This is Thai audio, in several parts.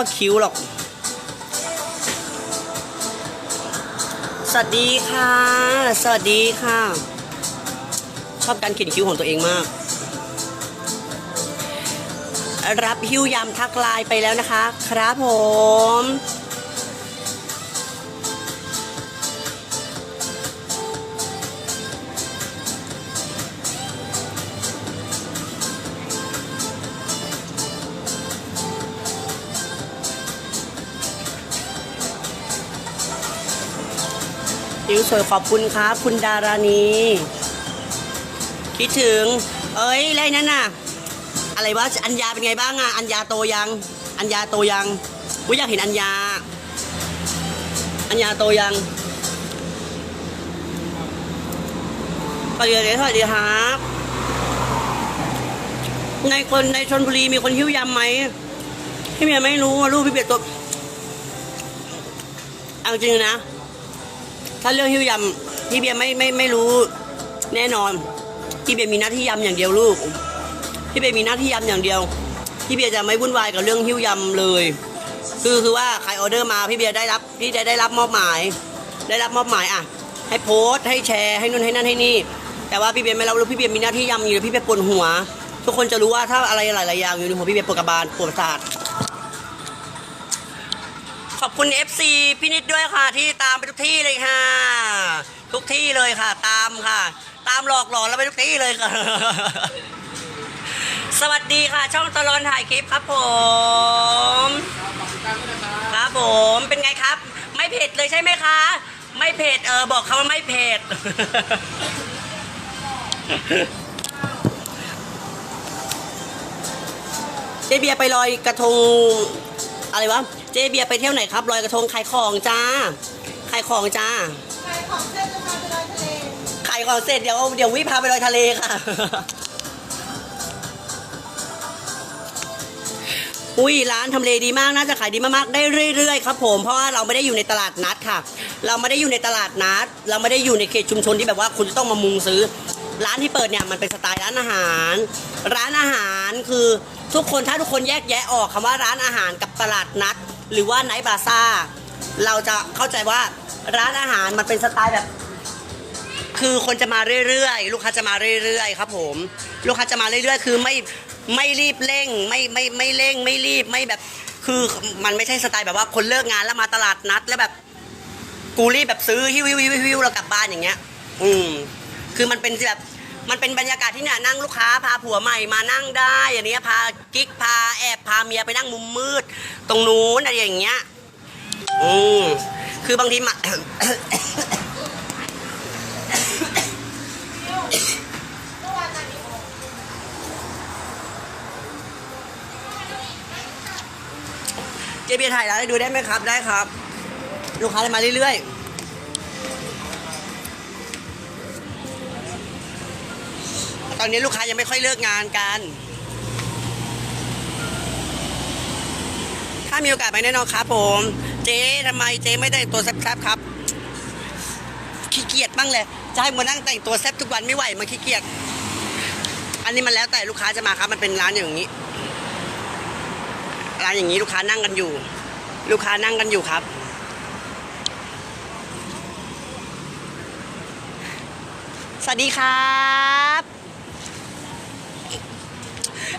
กูยังชอบคิ้วหรอก สวัสดีค่ะ สวัสดีค่ะ ชอบการเขียนคิ้วของตัวเองมาก รับหิ้วยำทักไลน์ไปแล้วนะคะ ครับผม หิวสวยขอบคุณครับ คุณดารานีคิดถึง เอ้ยอะไรนั่นน่ะ อะไรวะอัญญาเป็นไงบ้างอะอัญญาโตยัง อัญญาโตยังกูอยากเห็นอัญญา อัญญาโตยังสวัสดีครับสวัสดีครับในคนในชนบุรีมีคนหิ้วยำไหมพี่เมียไม่รู้ลูกพี่เบียร์ตัวเอาจริงนะ ถ้าเรื่องหิ้วยำพี่เบียร์ไม่ไม่ไม่รู้แน่นอนพี่เบียร์มีหน้าที่ยำอย่างเดียวลูกพี่เบียร์มีหน้าที่ยำอย่างเดียวพี่เบียร์จะไม่วุ่นวายกับเรื่องหิ้วยำเลย คือคือว่าใครออเดอร์มาพี่เบียร์ได้รับพี่ได้ได้รับมอบหมาย ได้รับมอบหมายอะ ให้โพสต์ให้แชร์ให้นู่นให้นั่นให้นี่ แต่ว่าพี่เบียร์ไม่รับรู้พี่เบียร์มีหน้าที่ยำอยู่แล้วพี่เบียร์ปวดหัว ทุกคนจะรู้ว่าถ้าอะไรหลายๆอย่างอยู่ในหัวพี่เบียร์ปวดกระบาลปวดประสาท ขอบคุณ FC พี่นิดด้วยค่ะ ที่ตามไปทุกที่เลยค่ะ ทุกที่เลยค่ะ ตามค่ะ ตามหลอกหลอนแล้วไปทุกที่เลยค่ะ สวัสดีค่ะ ช่องตลอนถ่ายคลิปครับผมครับผมเป็นไงครับ ไม่เผ็ดเลยใช่ไหมคะ ไม่เผ็ดเออบอกเขาว่าไม่เผ็ดเจเบียไปลอยกระทง อะไรวะ เจเบียร์ไปเที่ยวไหนครับลอยกระทงขายของจ้าขายของจ้าขายของเส้นจะพาไปลอยทะเลขายของเสร็จเดี๋ยวเดี๋ยววิพาไปลอยทะเลค่ะอุ้ยร้านทำเลดีมากน่าจะขายดีมากๆได้เรื่อยๆครับผมเพราะว่าเราไม่ได้อยู่ในตลาดนัดค่ะ เราไม่ได้อยู่ในตลาดนัด เราไม่ได้อยู่ในเขตชุมชนที่แบบว่าคุณจะต้องมามุงซื้อ ร้านที่เปิดเนี่ยมันเป็นส ร้านอาหาร ร้านอาหารคือทุกคนถ้าทุกคนแยกแยะออกคำว่าร้านอาหารกับตลาดนัด หรือว่าไนท์บาซ่า เราจะเข้าใจว่าร้านอาหารมันเป็นสไตล์แบบ คือคนจะมาเรื่อยๆ ลูกค้าจะมาเรื่อยๆ ครับผม ลูกค้าจะมาเรื่อยๆ คือไม่ไม่รีบเร่งไม่ไม่ไม่เร่งไม่รีบไม่แบบ คือมันไม่ใช่สไตล์แบบว่าคนเลิกงานแล้วมาตลาดนัดแล้วแบบกูรีบแบบซื้อฮิวฮิวฮิวฮิวแล้วกลับบ้านอย่างเงี้ย อืมคือมันเป็นแบบ มันเป็นบรรยากาศที่เนี่ยนั่งลูกค้าพาผัวใหม่มานั่งได้อย่างเนี้ยพากิ๊กพาแอบพาเมียไปนั่งมุมมืด ตรงนู้นอะไรอย่างเงี้ยอืมคือบางทีมา เจเบียร์ถ่ายร้านให้ดูได้ไหมครับได้ครับ ลูกค้าจะมาเรื่อยๆ ตอนนี้ลูกค้ายังไม่ค่อยเลิกงานกัน ถ้ามีโอกาสไปแน่นอนครับผม เจ๊ทำไมเจ๊ไม่แต่งตัวแซ่บๆครับ ขี้เกียจบ้างเลยจะให้มานั่งแต่งตัวแซ่บทุกวันไม่ไหวมันขี้เกียจ อันนี้มันแล้วแต่ลูกค้าจะมาครับ มันเป็นร้านอย่างนี้ ร้านอย่างนี้ลูกค้านั่งกันอยู่ ลูกค้านั่งกันอยู่ครับสวัสดีครับ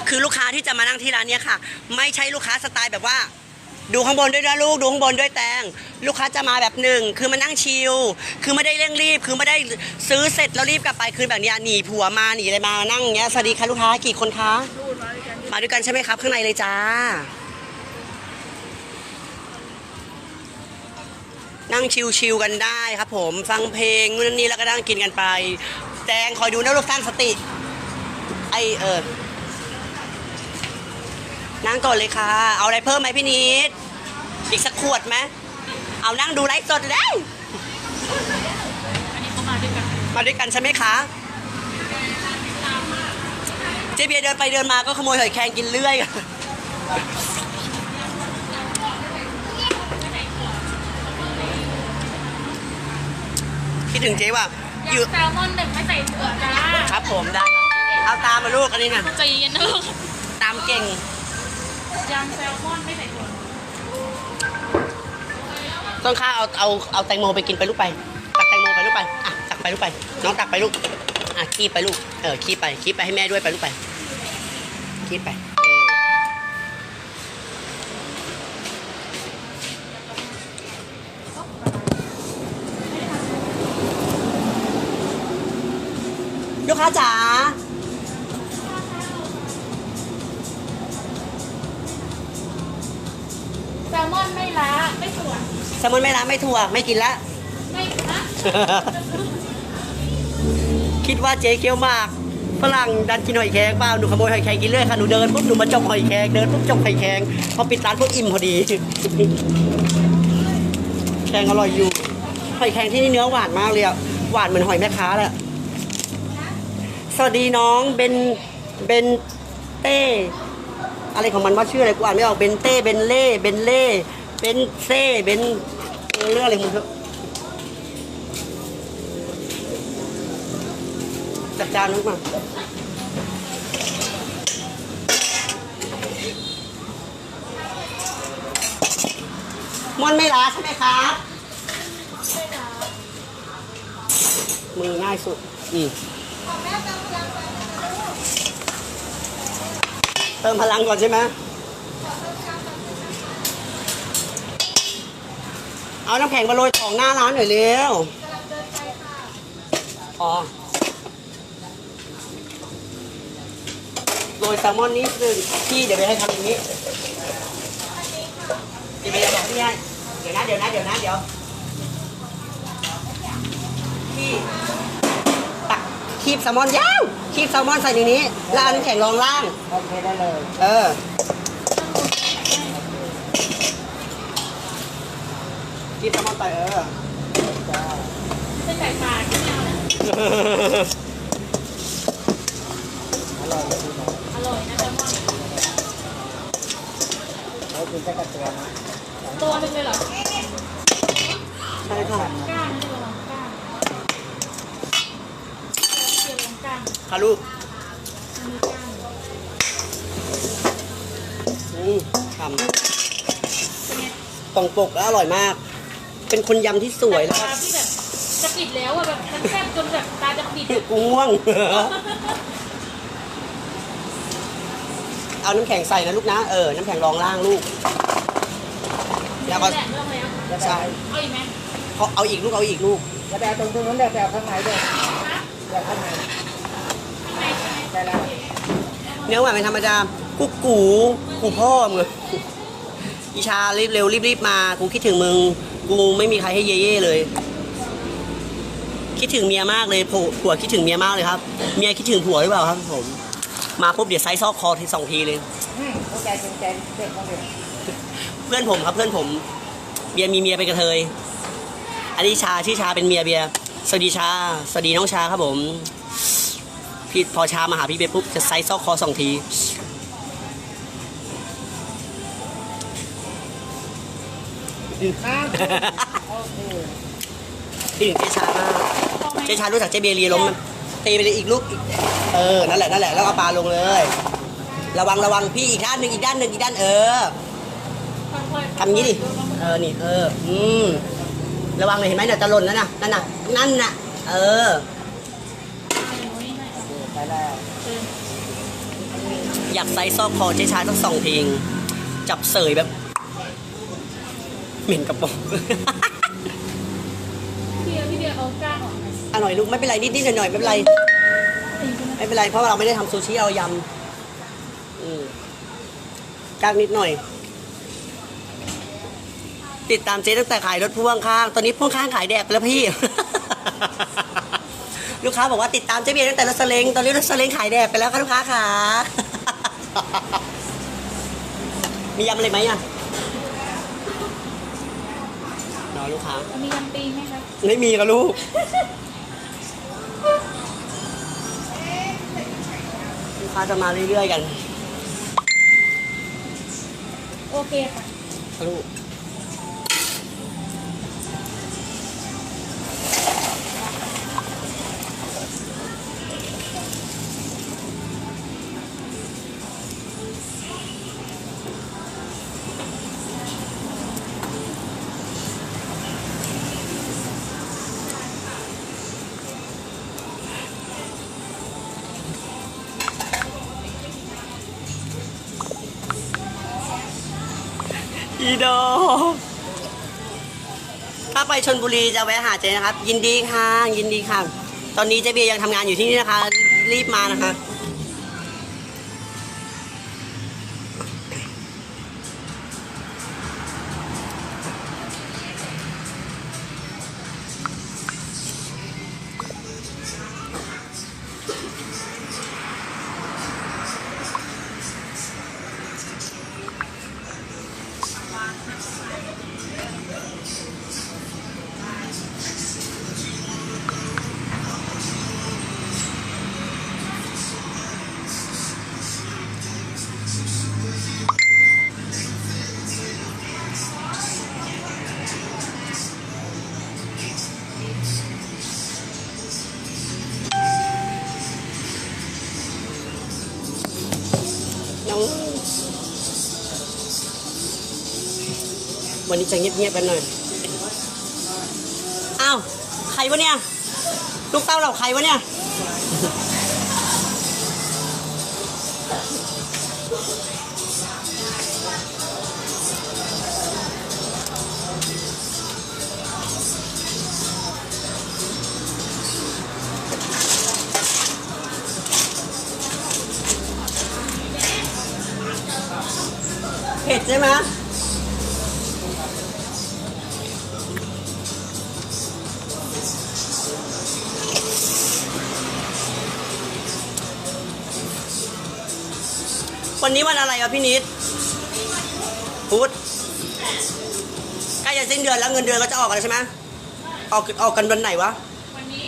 คือลูกค้าที่จะมานั่งที่ร้านเนี้ยค่ะ ไม่ใช่ลูกค้าสไตล์แบบว่า ดูข้างบนด้วยนะลูกดูข้างบนด้วยแตง ลูกค้าจะมาแบบหนึ่งคือมานั่งชิลคือไม่ได้เร่งรีบ คือไม่ได้ซื้อเสร็จแล้วรีบกลับไปคือแบบเนี้ยหนีผัวมาหนีอะไรมานั่งอย่างเงี้ยสวัสดีค่ะลูกค้ากี่คนคะมาด้วยกันใช่ไหมครับข้างในเลยจ้า นั่งชิลๆกันได้ครับ ผมฟังเพลงนู่นนี่แล้วก็นั่งกินกันไปแจงคอยดูนะลูกท่านสติ ไอเออ นั่งก่อนเลยค่ะ เอาอะไรเพิ่มไหมพี่นิด อีกสักขวดไหม เอานั่งดูไลฟ์สดได้มาด้วยกันใช่ไหมคะเจเบียร์เดินไปเดินมาก็ขโมยหอยแครงกินเรื่อยคคิดถึงเจ๊ว่าอยู่ยำแซลมอนหนึ่งไม่ใส่ถั่วจ้าครับผมได้ เอาตามมาลูกอันนี้นะใจเย็นนะลูกตามเก่ง ยำแซลมอนไม่ใส่ถั่วต้นข้าวเอาเอาเอาแตงโมไปกินไปลูกไป ตักแตงโมไปลูกไปอะตักไปลูกไป น้องตักไปลูกอะคีบไปลูกเออคีบไปคีบไปให้แม่ด้วยไปลูกไปคีบไปลูกค้าจ๋า ไม่ล้าไม่ถั่วแซลมอนไม่ล้างไม่ถั่วไม่กินละ ไม่นะคิดว่าเจ๊เกี้ยวหมากฝรั่งดันกินหอยแครงเปล่าหนูขโมยหอยแครงกินเลยค่ะหนูเดินปุ๊บหนูมาจกหอยแครงเดินปุ๊บจกหอยแครงพอปิดร้านปุ๊บอิ่มพอดี แครงอร่อยอยู่หอยแครงที่นี่เนื้อหวานมากเลยอะหวานเหมือนหอยแม่ค้าแหละสวัสดีน้องเบนเบนเต้ อะไรของมันว่าชื่ออะไรกูอ่านไม่ออกเบนเต้เบนเล่เบนเล่ เบนเซ่เบนเออเรื่องอะไรมึงเถอะจัดจานนึกมาม่อนไม่ล้าใช่ไหมครับมือง่ายสุดอืมเติมพลังก่อนใช่ไหม เอาน้ำแข็งมาโรยของหน้าร้านหน่อยเร็วอ๋อโรยแซลมอนนิดนึงพี่เดี๋ยวไปให้ทำอย่างนี้เดี๋ยวไปบอกพี่ให้เดี๋ยวนะเดี๋ยวนะเดี๋ยวนะเดี๋ยวพี่ตักคีบแซลมอนยาวคีบแซลมอนใส่ในนี้ แล้วเอาน้ำแข็งรองล่างโอเคได้เลย เออ คีบแซลมอนไปเออเป็นไก่ปลาที่ไม่เอานะอร่อยจริงๆนะอร่อยนะแซลมอนแล้วกินสักกระตัวนะตัวหนึงเลยเหรอใช่ค่ะก้างนี่ระวังก้างเกี่ยวกับก้างค่ะลูกมันมีก้างอืมทเป็นไงำตรงปกแล้วอร่อยมาก เป็นคนยำที่สวยแล้วตาก็ที่แบบจะปิดแล้วอะแบบมันแซ่บจนแบบตาจะปิดอะกูง่วง เอาน้ำแข็งใส่นะลูกนะ เออ น้ำแข็งรองล่างลูก แล้วก็ แหละเรื่องแล้วใช่เอาอีกไหมเขาเอาอีกลูกเอาอีกลูก แล้วแต่ตรงตรงนู้นแต่แต่ข้างในด้วยฮะแต่ข้างในข้างในใช่ไหมได้แล้วเนื้อหวานเป็นธรรมดากูกูกูพ่อมึงอีชารีบเร็วรีบรีบมา กูคิดถึงมึง กูไม่มีใครให้เย่เย่เลย คิดถึงเมียมากเลยผัวผัวคิดถึงเมียมากเลยครับ เมียคิดถึงผัวหรือเปล่าครับผม มาปุ๊บเดี๋ยวไซส์ซอกคอทีสองทีเลยอืมเข้าใจจริงใจเด็กเขาเด็กเพื่อนผมครับเพื่อนผม เบียร์มีเมียเป็นกระเทย อันนี้ชาชื่อชาเป็นเมียเบียร์สวัสดีชา สวัสดีน้องชาครับผมพี่พอชามาหาพี่เบียร์ปุ๊บจะไซส์ซอกคอสองที พี่ถึงเจชามากเจชารู้จักเจเบียร์เรียล้มมันตีไปเลยอีกลูกอีกเออ นั่นแหละ นั่นแหละ แล้วเอาปลาลงเลย ระวัง ระวัง พี่อีกด้านหนึ่งอีกด้านหนึ่งอีกด้าน เออทำงี้ดิ เออ นี่ เออ อืม ระวังเลยเห็นไหมเนี่ยจะหล่นแล้วนะ นั่นน่ะ นั่นน่ะ เออได้แล้วอยากไซส์ซอกคอเจ๊ชาต้องสองเพลง จับเสยแบบ เหม็นกระป๋องพี่เบียร์พี่เบียร์เอาก้างออกหน่อยอร่อยลูกไม่เป็นไรนิดๆหน่อยๆไม่เป็นไร ไม่เป็นไรเพราะว่าเราไม่ได้ทำซูชิเอายำอืมกางนิดหน่อย ติดตามเจ๊ตั้งแต่ขายรถพ่วงข้าง ตอนนี้พ่วงข้างขายแดกไปแล้วพี่ ลูกค้าบอกว่าติดตามเจ๊เบียร์ตั้งแต่รถสเลงตอนนี้รถสเลงขายแดกไปแล้วค่ะลูกค้าค่ะ มียำอะไรไหมอะร อลูกค้า มียำปีไหมคะไม่มีกับลูก ลูกค้าจะมาเรื่อยๆกัน โอเคค่ะค่ะลูก ชนบุรีจะแวะหาเจนะครับ ยินดีค่ะ ยินดีค่ะ ตอนนี้เจเบียร์ยังทำงานอยู่ที่นี่นะคะ รีบมานะคะ นี้จะเงียบๆกันหน่อย อ้าว ใครวะเนี่ย ลูกเต้าเราใครวะเนี่ย เผ็ดใช่ไหม วันนี้วันอะไรอะพี่นิดพุธใกล้จะสิ้นเดือนแล้วเงินเดือนก็จะออกกันแล้วใช่ไหมออกออกกันวันไหนวะวันนี้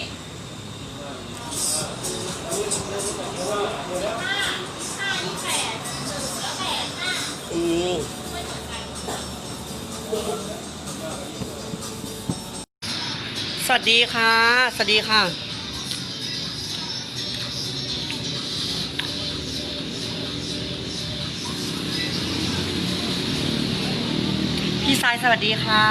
อืมสวัสดีค่ะ สวัสดีค่ะ สวัสดีค่ะ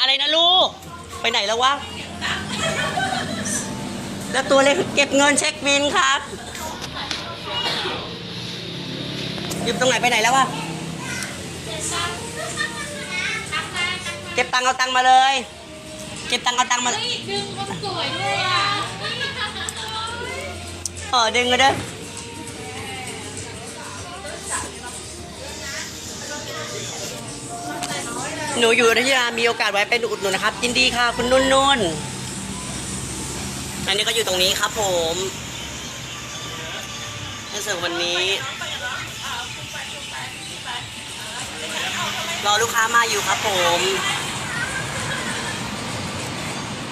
อะไรนะลูก ไปไหนแล้ววะ แล้วตัวเลขเก็บเงินเช็คบินครับอยู่ตรงไหนไปไหนแล้ววะ เก็บตังค์เอาตังค์มาเลย เก็บตังค์เอาตังค์มาเฮ้ยดึงคนสวยด้วยอะ ออดึงก็เด้หนูอยู่อยุธยามีโอกาสไว้เป็นอุดหนุนนะครับ ยินดีค่ะ คุณนุ่นนุ่นอันนี้ก็อยู่ตรงนี้ครับผมในส่วนวันนี้ รอลูกค้ามาอยู่ครับผม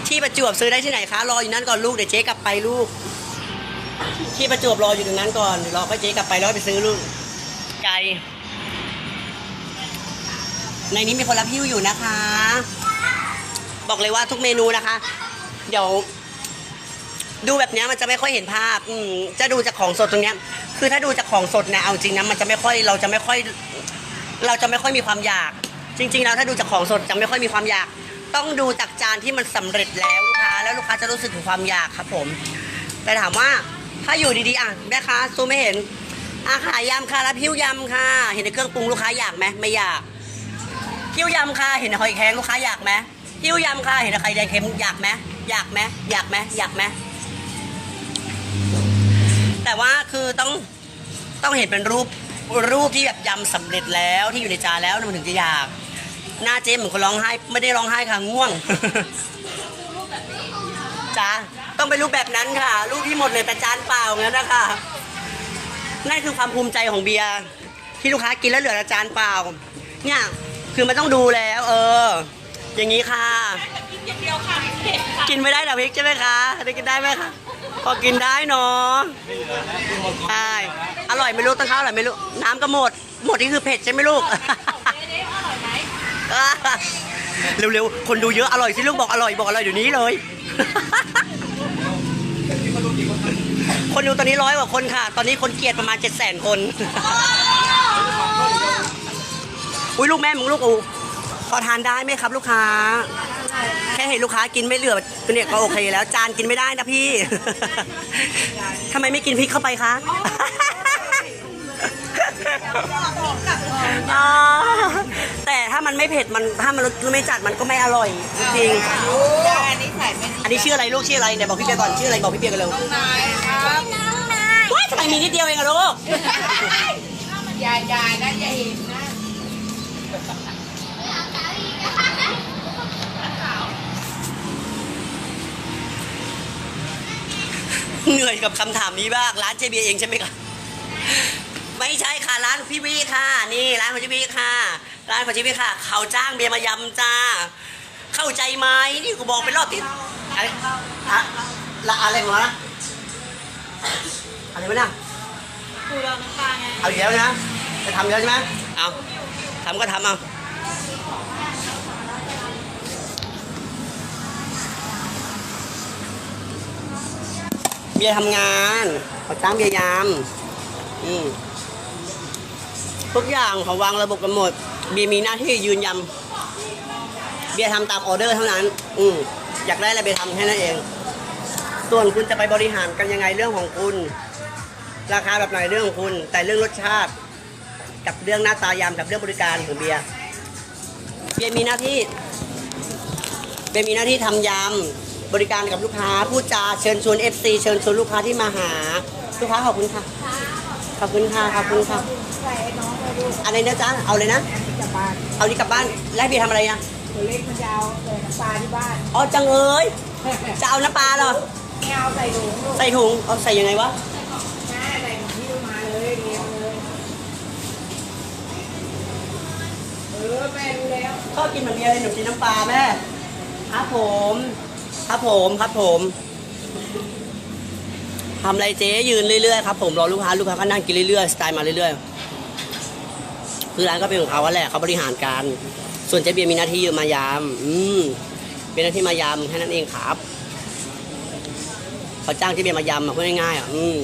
ที่ประจวบซื้อได้ที่ไหนคะ รออยู่นั่นก่อนลูก เดี๋ยวเจ๊กลับไปลูก ที่ประจวบรออยู่ตรงนั้นก่อนเดี๋ยวรอก็เจ๊กลับไปแล้วไปซื้อลูกไกลในนี้มีคนรับหิ้วอยู่นะคะ บอกเลยว่าทุกเมนูนะคะ เดี๋ยว ดูแบบเนี้ยมันจะไม่ค่อยเห็นภาพอืมจะดูจากของสดตรงเนี้ย คือถ้าดูจากของสดเนี่ยเอาจริงนะมันจะไม่ค่อยเราจะไม่ค่อย เราจะไม่ค่อยมีความอยาก จริง ๆ แล้วถ้าดูจากของสดจะไม่ค่อยมีความอยาก ต้องดูจากจานที่มันสำเร็จแล้วลูกค้าแล้วลูกค้าจะรู้สึกถึงความอยากครับผม แต่ถามว่า ถ้าอยู่ดีๆอะแม่ค้าซูมไม่เห็นอาขายยำค่ะรับพิ้วยำค่ะ เห็นในเครื่องปรุงลูกค้าอยากไหมไม่อยากพิ้วยำค่ะเห็นในหอยแครงลูกค้าอยากไหมพิ้วยำค่ะเห็นในไข่แดงเค็มอยากไหมอยากไหมอยากไหมอยากไหมแต่ว่าคือต้องต้องเห็นเป็นรูปรูปที่แบบยำสำเร็จแล้วที่อยู่ในจานแล้วมันถึงจะอยาก หน้าเจ๊เหมือนคนร้องไห้ไม่ได้ร้องไห้ค่ะง่วงจ้า ต้องเป็นรูปแบบนั้นค่ะ รูปที่หมดเลยแต่จานเปล่างั้นนะคะนั่นคือความภูมิใจของเบียร์ที่ลูกค้ากินแล้วเหลือแต่จานเปล่า เนี่ยคือมันต้องดูแล้ว เออ อย่างนี้ค่ะ กินอย่างเดียวค่ะเผ็ดค่ะกินไม่ได้แต่พริกใช่ไหมคะได้กินได้ไหมคะพอกินได้เนาะใช่อร่อยไหม่รู้ตั้งข้าวอร่อยไหม่รู้น้ำก็หมด หมดนี่คือเผ็ดใช่ไหมลูกเด๊ะๆอร่อยไหมเร็วๆ คนดูเยอะอร่อยสิลูกบอกอร่อยบอกอร่อยเดี๋ยวนี้เลย คนดูตอนนี้ร้อยกว่าคนค่ะ ตอนนี้คนเกลียดประมาณเจ็ดแสนคน อุ้ยลูกแม่มึงลูกอูพอทานได้ไหมครับ ลูกค้า แค่เห็นลูกค้ากินไม่เหลือเนี่ยก็โอเคแล้ว จานกินไม่ได้นะพี่ ทำไมไม่กินพริกเข้าไปคะ อ๋อแต่ถ้ามันไม่เผ็ดมันถ้ามันรสไม่จัดมันก็ไม่อร่อยจริงได้อันนี้ใส่ไม่ดีๆอันนี้ชื่ออะไรลูกชื่ออะไรเดี๋ยวบอกพี่เบียร์ก่อนชื่ออะไรบอกพี่เบียร์กันเร็วนายครับว้ายทำไมมีนิดเดียวเองอะลูกยายยายนะอย่าเห็นนะเหนื่อยกับคำถามนี้มากร้านเจเบียร์เองใช่ไหมคะ ไม่ใช่ค่ะร้านพี่วีค่ะ นี่ร้านของพี่วีค่ะ ร้านของพี่วีค่ะ เขาจ้างเบียร์มายำจ้า เข้าใจไหมนี่กูบอกไปรอบติดอะไรอะละอะไรของเรานะอะไรวะเนี่ยปูเราน้ำปลาไงเอาอีกแล้วนะจะทำแล้วใช่ไหมเอาทำก็ทำเอาเบียร์ทำงานเขาจ้างเบียร์ยามอืม ทุกอย่างเขาวางระบบกันหมดเบียร์มีหน้าที่ยืนยำเบียร์ทำตามออเดอร์เท่านั้น อืมอยากได้อะไรเบียทำแค่นั้นเอง ส่วนคุณจะไปบริหารกันยังไงเรื่องของคุณ ราคาแบบไหนเรื่องของคุณ แต่เรื่องรสชาติ กับเรื่องหน้าตายามกับเรื่องบริการของเบียร์เบียร์มีหน้าที่เบียร์มีหน้าที่ทำยำบริการกับลูกค้า พูดจาเชิญชวน FC เชิญชวนลูกค้าที่มาหา ลูกค้าขอบคุณค่ะ อบคุณค่ะขอบคุณค่ะใส่ไอ้น้องไปดูอะไรนะจ๊ะเอาเลยนะ กลับบ้านเอานี้กลับบ้านแล้วเบียร์ทำอะไรอะตัวเล็กมันจะเอาเลยน้ำปลาที่บ้านอ๋อจังเอ้ยจะเอาน้ำปลาเหรอไม่เอาใส่ถุงลูกใส่ถุงเอาใส่ยังไงวะแม่ใส่ถุงที่มาเลยเรียงเลยเออแม่รู้แล้วชอบกินเหมือนเบียร์เลยหนูกินน้ำปลาแม่ครับผม ครับผมครับผม ทำอะไรเจ๊ยืนเรื่อยๆครับผมรอลูกค้าลูกค้าก็นั่งกินเรื่อยๆสไตล์มาเรื่อยๆคือร้านก็เป็นของเขาแหละเขาบริหารการ ส่วนเจ๊เบียร์มีหน้าที่ยืนมายาม อืมเป็นหน้าที่มายามแค่นั้นเองครับเขาจ้างเจ๊เบียร์มายำมาพูดง่ายๆอะอืม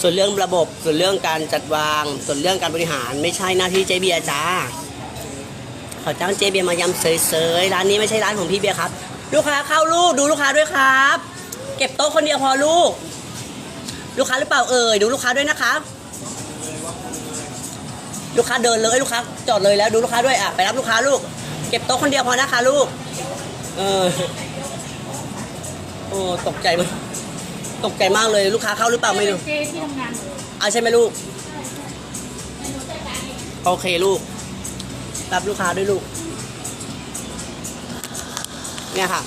ส่วนเรื่องระบบส่วนเรื่องการจัดวาง ส่วนเรื่องการบริหารไม่ใช่หน้าที่เจ๊เบียร์จ้าเขาจ้างเจเบียร์มายำเสยๆร้านนี้ไม่ใช่ร้านของพี่เบียร์ครับ ลูกค้าเข้าลูกดูลูกค้าด้วยครับ เก็บโต๊ะคนเดียวพอลูก ลูกค้าหรือเปล่าเอ่ยดูลูกค้าด้วยนะครับลูกค้าเดินเลยลูกค้าจอดเลยแล้วดูลูกค้าด้วยอะไปรับลูกค้าลูก เก็บโต๊ะคนเดียวพอนะคะลูก เออโอ้ตกใจมากตกใจมากเลยลูกค้าเข้าหรือเปล่าไม่รู้เจ๊ที่ทำงานหนูเอาใช่ไหมลูกโอเคลูกรับลูกค้าด้วยลูก เนี่ยค่ะ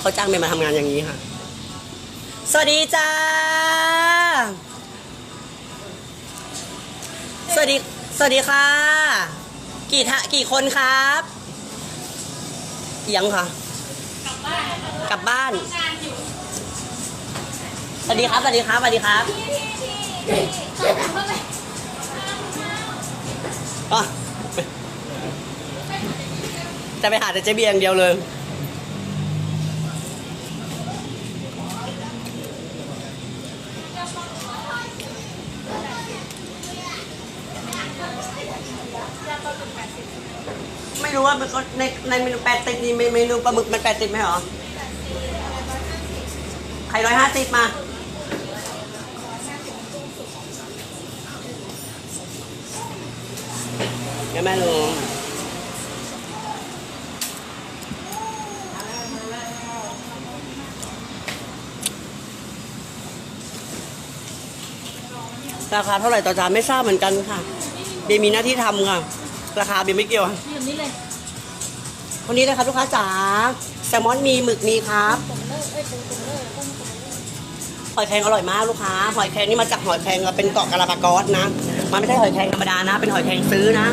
เขาจ้างเมย์มาทำงานอย่างนี้ค่ะ สวัสดีจ้า สวัสดี สวัสดีค่ะ กี่ทะกี่คนครับเอียงค่ะ กลับบ้าน สวัสดีครับ สวัสดีครับ สวัสดีครับจะไปหาแต่เจ๊เบียงเดียวเลย รู้ว่ามันก็ในในเมนูแปดสิบนี่เมนูปลาหมึกมันแปดสิบไหมหรอใครร้อยห้าสิบมาแกแม่ลุงราคาเท่าไหร่ต่อจานไม่ทราบเหมือนกันค่ะเบย์มีหน้าที่ทำค่ะ ราคาเบียร์ไม่เกี่ยวค่ะยืนนี่เลยคนนี้นะครับลูกค้าจ๋าแซลมอนมีหมึกมีครับผมเลิกเอ้ยปูผมเลิกแล้วก็มาหอยแครงอร่อยมากลูกค้า หอยแครงนี่มาจากหอยแครงเป็นเกาะกาลาปากอสนะ มันไม่ใช่หอยแครงธรรมดานะ เป็นหอยแครงซื้อนะ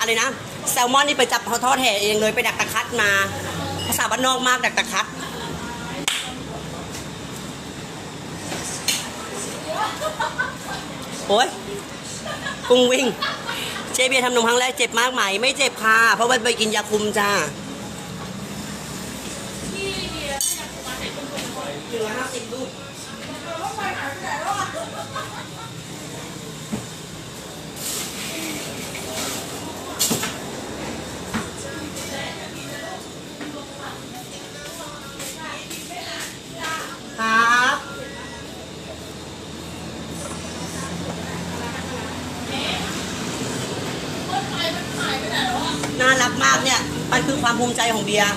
อะไรนะ แซลมอนนี่ไปจับทอดแห่เองเลยไปดักตะคัดมา ภาษาบ้านนอกมากดักตะคัด โอ้ยกุ้งวิ่ง เจเบียร์ทำนมครั้งแรกเจ็บมากไหม ไม่เจ็บค่ะ เพราะว่าไปกินยาคุมจ้าเหลือห้าสิบลูก ครับ น่ารักมากเนี่ย มันคือความภูมิใจของเบียร์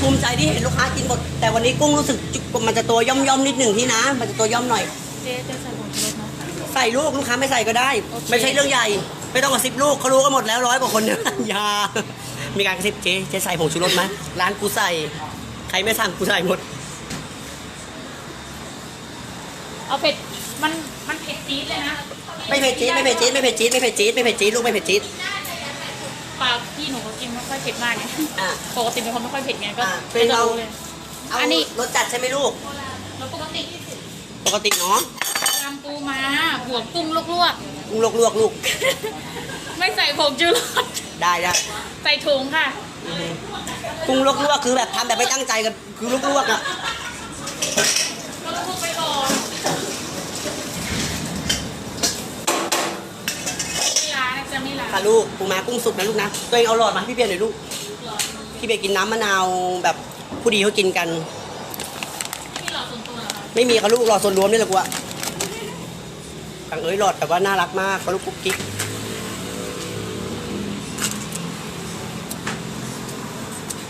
ภูมิใจที่เห็นลูกค้ากินหมด แต่วันนี้กุ้งรู้สึกจุกมันจะตัวย่อมย่อมๆนิดหนึ่งที่นะ มันจะตัวย่อมหน่อย เจ๊เจ๊ใส่ผงชูรสไหมใส่ลูกลูกค้าไม่ใส่ก็ได้ โอเค ไม่ใช่เรื่องใหญ่ ไม่ต้องกระซิบลูกเขารู้กันหมดแล้วร้อยกว่าคนเนี่ย อย่ามีการกระซิบเจ๊เจ๊ใส่ผงชูรสไหมร้านกูใส่ ใครไม่สั่งกูใส่หมด เอาเผ็ด มัน มันเผ็ดจี๊ดเลยนะ ไม่เผ็ดจี๊ดไม่เผ็ดจี๊ดไม่เผ็ดจี๊ดไม่เผ็ดจี๊ดไม่เผ็ดจี๊ดลูกไม่เผ็ดจี๊ด ปลาพี่หนูก็กินไม่ค่อยเผ็ดมากไงอะปกติเป็นคนไม่ค่อยเผ็ดไงก็อะเป็ก็นจะเรารู้เลย เอาอันนี้ รสจัดใช่ไหมลูก แล้วปกติปกติเนาะยำปูม้าบวกกุ้งลวกลูกลวกลวกลูกๆ ไม่ใส่ผงชูรสได้ได้ใส่ถุงค่ะ กุ้งลวกลวกคือแบบทำแบบไม่ตั้งใจกันคือลวกลวกอะ ก็ลวกไปก่อนไม่ล้านะ จะไม่ล้าค่ะลูกปูม้ากุ้งสุกนะลูกนะตัวเองเอาหลอดมาให้พี่เบียร์หน่อยลูกพี่เบียร์กินน้ำมะนาวแบบผู้ดีเขากินกันพี่หลอดส่วนตัวเหรอคะไม่มีค่ะลูกหลอดส่วนรวมนี่แหละกูอะตังเอ้ยหลอดแต่ว่าน่ารักมากเขาลูกกุ๊กกิ๊ก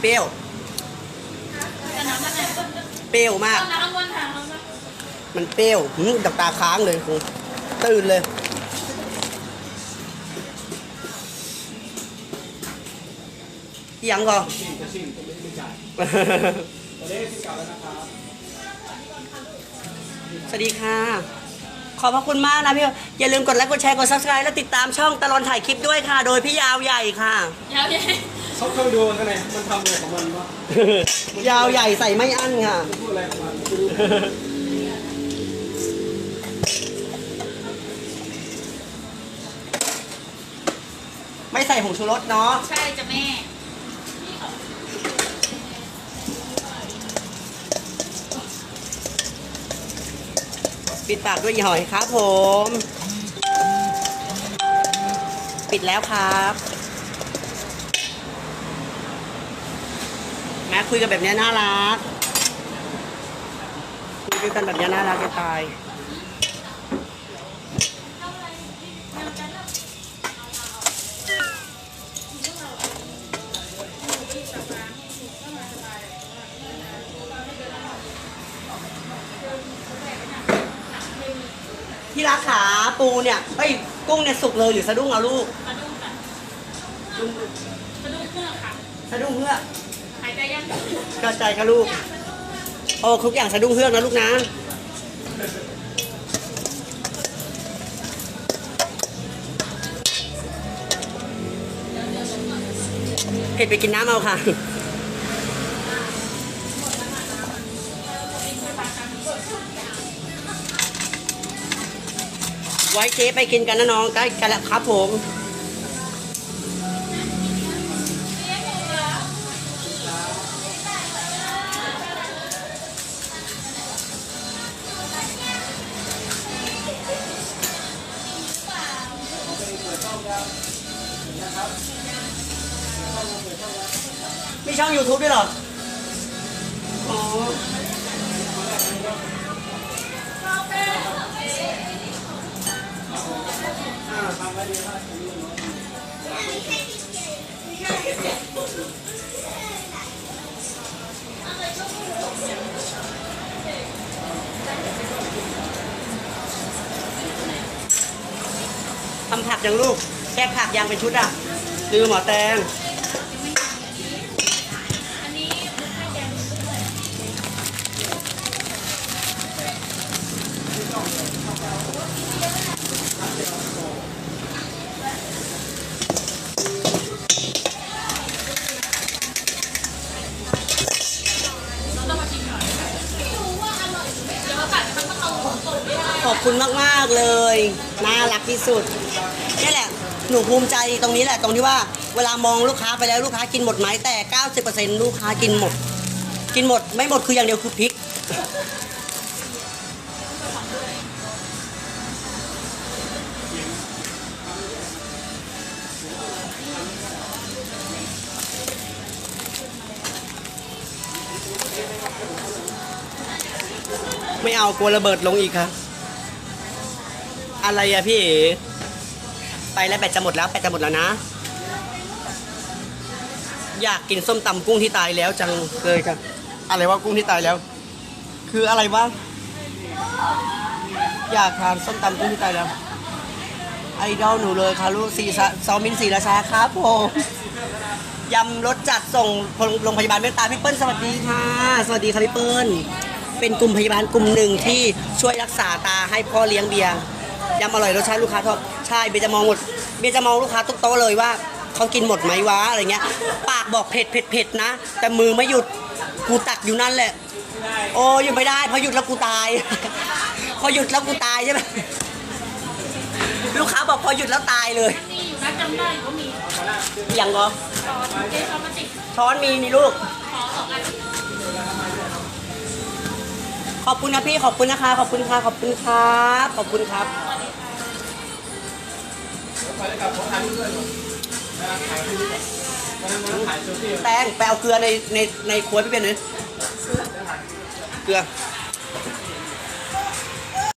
เปรี้ยวแต่น้ำมันเนี่ยเปรี้ยวมากต้นน้ำมันหางมันนะ มันเปรี้ยวหืมดักตาค้างเลยครูตื่นเลย ยังก่อนสวัสดีค่ะ ขอบพระคุณมากนะพี่อย่าลืมกดไลค์กดแชร์กด subscribe และติดตามช่องตลอดถ่ายคลิปด้วยค่ะ โดยพี่ยาวใหญ่ค่ะ ยาวใหญ่เขาเคยดูกันไงมันทำอะไรของมันวะยาวใหญ่ใส่ไม่อั้นค่ะพูดอะไรของมันไม่ใส่ผงชูรสเนาะ ใช่จ้ะแม่ ปิดปากด้วยหอยครับผม ปิดแล้วครับแม่คุยกันแบบนี้น่ารักคุยกันแบบนี้น่ารักจะตาย ที่รักขา ปูเนี่ยเอ้ยกุ้งเนี่ยสุกเลยหรือสะดุ้งเอาลูกกระดุมค่ะกระดุมเครื่องค่ะสะดุ้งเพื่อหายใจยังเข้าใจค่ะลูก โอ้ทุกอย่างสะดุ้งเพื่อกนะลูกนะเผ็ดไปกินน้ำเอาค่ะ ไว้เจ๊ไปกินกันนะน้องใกล้กันแล้วครับผม กแกผักยังเป็นชุดอะลืมหมอแตงอันนี้ให้แกงขอบคุณมาก ๆ เลย น่ารักที่สุด นี่แหละหนูภูมิใจตรงนี้แหละตรงที่ว่าเวลามองลูกค้าไปแล้วลูกค้ากินหมดไหมแต่ 90%ลูกค้ากินหมด กินหมดไม่หมดคืออย่างเดียวคือพริกไม่เอากลัวระเบิดลงอีกครับ อะไรอะพี่ ไปแล้วแบตจะหมดแล้วแบตจะหมดแล้วนะ อยากกินส้มตำกุ้งที่ตายแล้วจังเลยครับอะไรว่ากุ้งที่ตายแล้ว คืออะไรวะอยากทานส้มตำกุ้งที่ตายแล้ว ไอดอลหนูเลยค่ะลูกสีสะซอมินสีราชาครับผมยำรสจัดส่งโรงพยาบาลเมตตาพี่เปิ้ลสวัสดีค่ะ สวัสดีค่ะพี่เปิ้ลเป็นกลุ่มพยาบาลกลุ่มหนึ่งที่ช่วยรักษาตาให้พ่อเลี้ยงเบียร์ยำอร่อยรสชาติลูกค้าชอบ ใช่เบียร์จะมองหมดเบียร์จะมองลูกค้าทุกโต๊ะเลยว่าเขากินหมดไหมวะอะไรเงี้ย ปากบอกเผ็ดเผ็ดเผ็ดนะ แต่มือไม่หยุดกูตักอยู่นั่นแหละ โอ้หยุดไม่ได้พอหยุดแล้วกูตาย พอหยุดแล้วกูตายใช่ไหมลูกค้าบอกพอหยุดแล้วตายเลยมีอยู่นะจำได้ว่ามีอย่างก็ตอนเจ๊เขามาติดช้อนมีนี่ลูกขอสองอันขอบคุณนะพี่ขอบคุณนะคะ ขอบคุณค่ะขอบคุณครับขอบคุณครับไป แล้วกับผมถ่ายรูปด้วยนะถ่ายรูปด้วยวันนั้นวันนั้นถ่ายเซลฟี่แตงไปเอาเกลือในในในครัวพี่เป็นเลยเกลือ